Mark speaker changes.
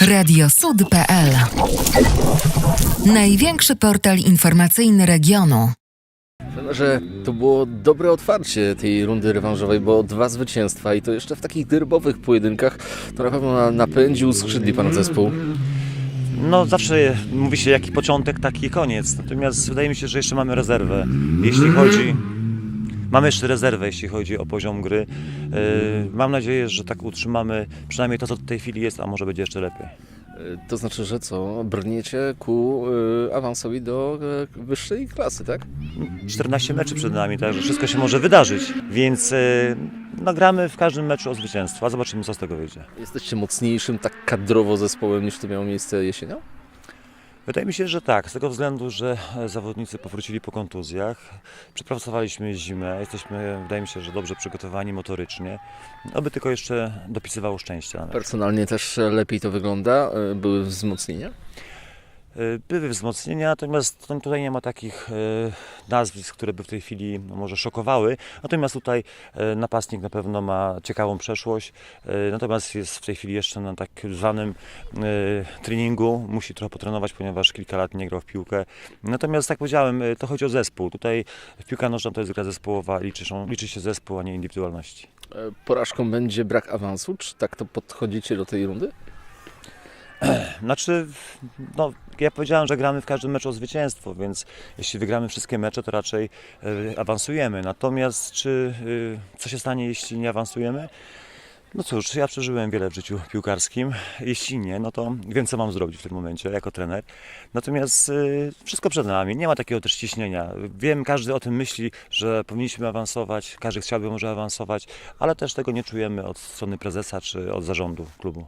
Speaker 1: Radiosud.pl Największy portal informacyjny regionu.
Speaker 2: że to było dobre otwarcie tej rundy rewanżowej, bo dwa zwycięstwa i to jeszcze w takich derbowych pojedynkach to na pewno na- napędził, skrzydli pan zespół.
Speaker 3: No zawsze mówi się jaki początek, taki koniec. Natomiast wydaje mi się, że jeszcze mamy rezerwę, jeśli chodzi. Mamy jeszcze rezerwę, jeśli chodzi o poziom gry. Yy, Mam nadzieję, że tak utrzymamy przynajmniej to, co w tej chwili jest, a może będzie jeszcze lepiej.
Speaker 2: E, To znaczy, że co? Brniecie ku e, awansowi do e, wyższej klasy, tak?
Speaker 3: 14 meczy przed nami, także wszystko się może wydarzyć. Więc nagramy w każdym meczu o zwycięstwo, a zobaczymy, co z tego wyjdzie.
Speaker 2: Jesteście mocniejszym tak kadrowo zespołem niż to miało miejsce jesienią?
Speaker 3: Wydaje mi się, że tak, z tego względu, że e, zawodnicy powrócili po kontuzjach. Przepracowaliśmy zimę, jesteśmy, wydaje mi się, że dobrze przygotowani motorycznie. Oby tylko jeszcze dopisywało szczęścia.
Speaker 2: Personalnie też lepiej to wygląda. E, Były wzmocnienia?
Speaker 3: Y, Były wzmocnienia, natomiast tu- tutaj nie ma takich y, nazwisk, które by w tej chwili no, może szokowały. Natomiast tutaj y, napastnik na pewno ma ciekawą przeszłość, natomiast jest w tej chwili jeszcze na tak zwanym treningu, musi trochę potrenować, ponieważ kilka lat nie grał w piłkę. Natomiast tak powiedziałem, to chodzi o zespół. Tutaj piłka nożna to jest gra zespołowa, liczy, liczy się zespół, a nie indywidualności.
Speaker 2: E, Porażką będzie brak awansu? Czy tak to podchodzicie do tej rundy?
Speaker 3: Znaczy, no, ja powiedziałem, że gramy w każdym meczu o zwycięstwo, więc jeśli wygramy wszystkie mecze, to raczej y, awansujemy. Natomiast czy y, co się stanie, jeśli nie awansujemy? No cóż, ja przeżyłem wiele w życiu piłkarskim. Jeśli nie, no to wiem, co mam zrobić w tym momencie jako trener. Natomiast y, wszystko przed nami, nie ma takiego też ciśnienia. Wiem, każdy o tym myśli, że powinniśmy awansować, każdy chciałby może awansować, ale też tego nie czujemy od strony prezesa czy od zarządu klubu.